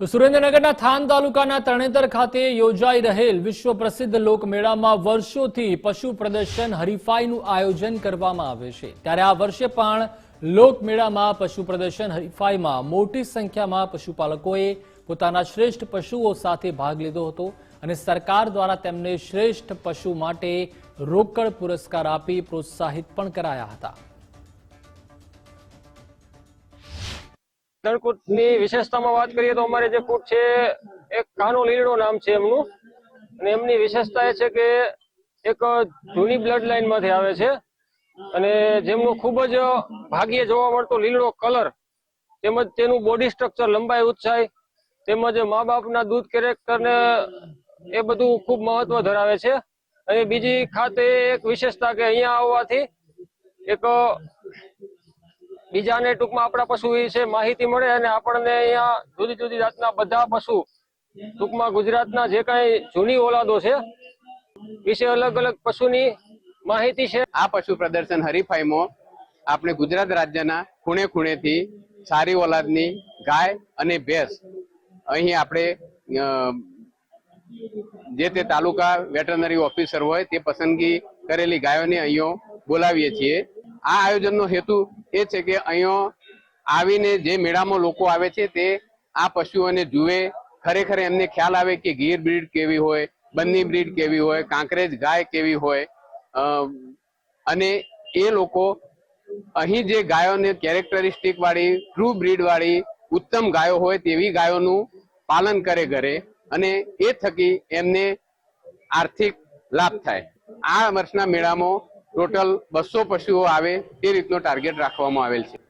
તો સુરેન્દ્રનગરના થાન તાલુકાના તરણેતર ખાતે યોજાઈ રહેલ વિશ્વ પ્રસિદ્ધ લોકમેળામાં વર્ષોથી પશુ પ્રદર્શન હરીફાઈનું આયોજન કરવામાં આવે છે. ત્યારે આ વર્ષે પણ લોકમેળામાં પશુ પ્રદર્શન હરીફાઈમાં મોટી સંખ્યામાં પશુપાલકોએ પોતાના શ્રેષ્ઠ પશુઓ સાથે ભાગ લીધો હતો અને સરકાર દ્વારા તેમને શ્રેષ્ઠ પશુ માટે રોકડ પુરસ્કાર આપી પ્રોત્સાહિત પણ કરાયા હતા. દળકૂટની વિશેષતામાં વાત કરીએ તો અમારે જે કૂટ છે, એક કાનો લીલડો નામ છે એમનું. અને એમની વિશેષતા એ છે કે એક જૂની બ્લડ લાઈનમાંથી આવે છે. અને જેમનું ખૂબ જ ભાગ્યે જોવા મળતો લીલડો કલર તેમજ તેનું બોડી સ્ટ્રક્ચર લંબાઈ ઉંચાઈ તેમજ મા બાપના દૂધ કેરેક્ટરને એ બધું ખૂબ મહત્વ ધરાવે છે. અને બીજી ખાતે એક વિશેષતા કે અહીંયા આવવાથી એક બીજાને ટૂંકમાં આપણા પશુ વિશે માહિતી મળે અને આપણને અહીંયા જુદી જુદી જાતના બધા પશુ ટૂંકમાં ગુજરાતના જે કાંઈ જૂની ઓલાદો છે, વિશે અલગ અલગ પશુની માહિતી છે. આ પશુ પ્રદર્શન હરીફાઈમાં આપણે ગુજરાત રાજ્યના ખૂણે ખૂણેથી સારી ઓલાદની ગાય અને ભેંસ અહીં આપણે જે તે તાલુકા વેટરનરી ઓફિસર હોય તે પસંદગી કરેલી ગાયોને અહીંયા બોલાવીએ છીએ. આ આયોજનનો હેતુ એ છે કે અહીંયા આવીને જે મેળામાં લોકો આવે છે તે આ પશુઓને જુએ, ખરેખર એમને ખ્યાલ આવે કે ગીર બ્રીડ કેવી હોય બંની બ્રીડ કેવી હોય, કાંકરેજ ગાય કેવી હોય અને એ લોકો અહીં જે ગાયોને કેરેક્ટરિસ્ટિક વાળી ટ્રુ બ્રીડ વાળી ઉત્તમ ગાયો હોય તેવી ગાયોનું પાલન કરે ઘરે અને એ થકી એમને આર્થિક લાભ થાય. આ વર્ષના મેળામાં ટોટલ બસો પશુઓ આવે તે રીતનો ટાર્ગેટ રાખવામાં આવેલ છે.